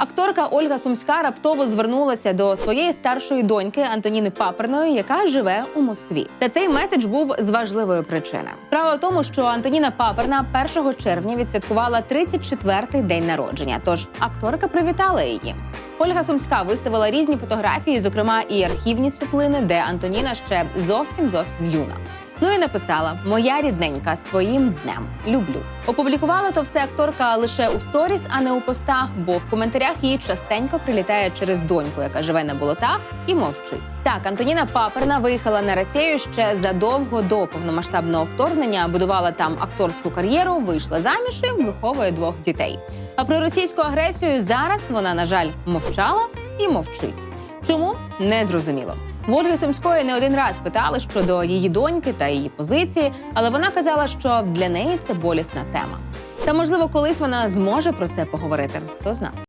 Акторка Ольга Сумська раптово звернулася до своєї старшої доньки Антоніни Паперної, яка живе у Москві. Та цей меседж був з важливої причини. Справа в тому, що Антоніна Паперна 1 червня відсвяткувала 34-й день народження. Тож акторка привітала її. Ольга Сумська виставила різні фотографії, зокрема і архівні світлини, де Антоніна ще зовсім зовсім юна. Ну і написала: Моя рідненька з твоїм днем люблю. Опублікувала то все акторка лише у сторіс, а не у постах, бо в коментарях їй частенько прилітає через доньку, яка живе на болотах і мовчить. Так, Антоніна Паперна виїхала на Росію ще задовго до повномасштабного вторгнення, будувала там акторську кар'єру, вийшла заміж і виховує двох дітей. А про російську агресію зараз вона, на жаль, мовчала і мовчить. Чому не зрозуміло. В Сумської не один раз питали щодо її доньки та її позиції, але вона казала, що для неї це болісна тема. Та можливо, колись вона зможе про це поговорити. Хто знає.